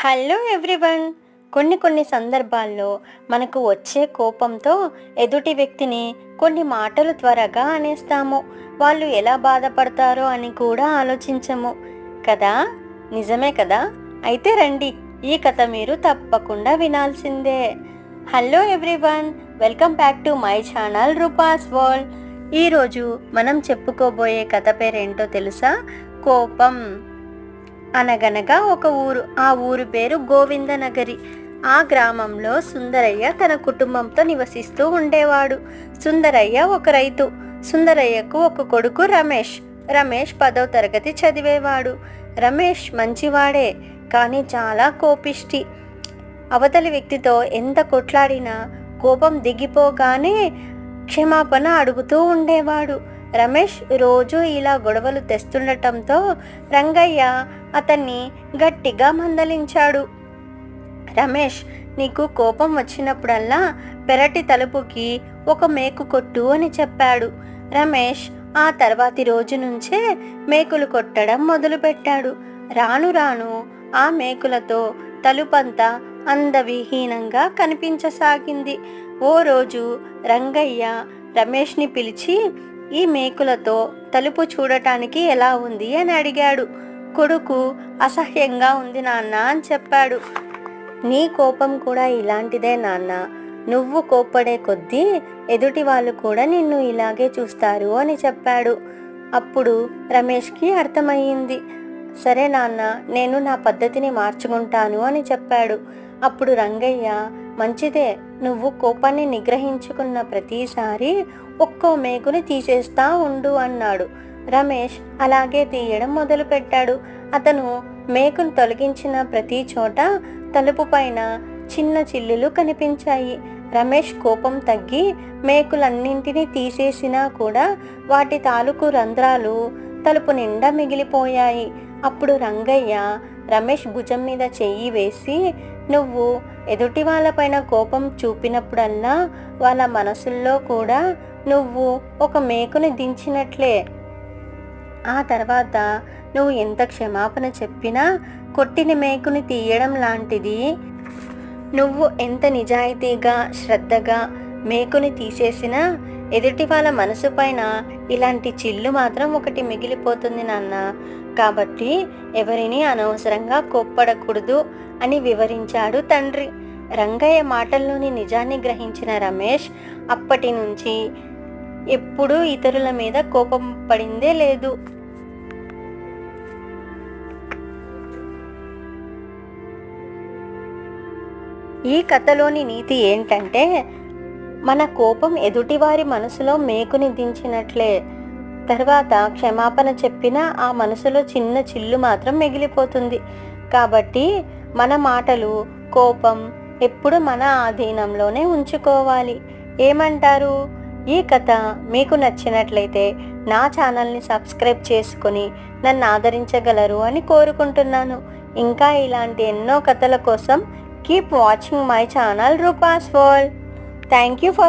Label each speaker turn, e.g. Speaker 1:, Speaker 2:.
Speaker 1: Hello everyone కొన్ని కొన్ని సందర్భాల్లో మనకు వచ్చే కోపంతో ఎదుటి వ్యక్తిని కొన్ని మాటలు త్వరగా అనేస్తాము. వాళ్ళు ఎలా బాధపడతారో అని కూడా ఆలోచించము. కదా? నిజమే కదా? అయితే రండి ఈ కథ మీరు తప్పకుండా వినాల్సిందే. Hello everyone welcome back to my channel Roopa's world ఈరోజు మనం చెప్పుకోబోయే కథ పేరేంటో తెలుసా? కోపం. అనగనగా ఒక ఊరు. ఆ ఊరు పేరు గోవిందనగరి. ఆ గ్రామంలో సుందరయ్య తన కుటుంబంతో నివసిస్తూ ఉండేవాడు. సుందరయ్య ఒక రైతు. సుందరయ్యకు ఒక కొడుకు రమేష్. రమేష్ పదో తరగతి చదివేవాడు. రమేష్ మంచివాడే కానీ చాలా కోపిష్టి. అవతలి వ్యక్తితో ఎంత కొట్లాడినా కోపం దిగిపోగానే క్షమాపణ అడుగుతూ ఉండేవాడు. రమేష్ రోజు ఇలా గొడవలు తెస్తుండటంతో రంగయ్య అతన్ని గట్టిగా మందలించాడు. రమేష్ నీకు కోపం వచ్చినప్పుడల్లా పెరటి తలుపుకి ఒక మేకు కొట్టు అని చెప్పాడు. రమేష్ ఆ తర్వాతి రోజు నుంచే మేకులు కొట్టడం మొదలుపెట్టాడు. రాను రాను ఆ మేకులతో తలుపంతా అందవిహీనంగా కనిపించసాగింది. ఓ రోజు రంగయ్య రమేష్ని పిలిచి ఈ మేకులతో తలుపు చూడటానికి ఎలా ఉంది అని అడిగాడు. కొడుకు అసహ్యంగా ఉంది నాన్న అని చెప్పాడు. నీ కోపం కూడా ఇలాంటిదే నాన్న. నువ్వు కోప్పడే కొద్దీ ఎదుటి వాళ్ళు కూడా నిన్ను ఇలాగే చూస్తారు అని చెప్పాడు. అప్పుడు రమేష్కి అర్థమయ్యింది. సరే నాన్న నేను నా పద్ధతిని మార్చుకుంటాను అని చెప్పాడు. అప్పుడు రంగయ్య మంచిదే నువ్వు కోపాన్ని నిగ్రహించుకున్న ప్రతిసారి ఒక్కో మేకుని తీసేస్తా ఉండు అన్నాడు. రమేష్ అలాగే తీయడం మొదలుపెట్టాడు. అతను మేకును తొలగించిన ప్రతి చోట తలుపు పైన చిన్న చిల్లులు కనిపించాయి. రమేష్ కోపం తగ్గి మేకులన్నింటినీ తీసేసినా కూడా వాటి తాలూకు రంధ్రాలు తలుపు నిండా మిగిలిపోయాయి. అప్పుడు రంగయ్య రమేష్ భుజం మీద చెయ్యి వేసి నువ్వు ఎదుటి వాళ్ళపైన కోపం చూపినప్పుడల్లా వాళ్ళ మనసుల్లో కూడా నువ్వు ఒక మేకుని దించినట్లే. ఆ తర్వాత నువ్వు ఎంత క్షమాపణ చెప్పినా కొట్టిన మేకుని తీయడం లాంటిది. నువ్వు ఎంత నిజాయితీగా శ్రద్ధగా మేకుని తీసేసినా ఎదుటి వాళ్ళ మనసు పైన ఇలాంటి చిల్లు మాత్రం ఒకటి మిగిలిపోతుంది నాన్న. కాబట్టి ఎవరిని అనవసరంగా కోప్పడకూడదు. అని వివరించాడు తండ్రి. రంగయ్య మాటల్లోని నిజాన్ని గ్రహించిన రమేష్ అప్పటి నుంచి ఎప్పుడూ ఇతరుల మీద కోపం పడిందే లేదు. ఈ కథలోని నీతి ఏంటంటే మన కోపం ఎదుటివారి మనసులో మేకుని దించినట్లే. తర్వాత క్షమాపణ చెప్పినా ఆ మనసులో చిన్న చిల్లు మాత్రం మిగిలిపోతుంది. కాబట్టి మన మాటలు కోపం ఎప్పుడు మన ఆధీనంలోనే ఉంచుకోవాలి. ఏమంటారు? ఈ కథ మీకు నచ్చినట్లయితే నా ఛానల్ని సబ్స్క్రైబ్ చేసుకుని నన్ను ఆదరించగలరు అని కోరుకుంటున్నాను. ఇంకా ఇలాంటి ఎన్నో కథల కోసం keep watching my channel Roopa's world. Thank you for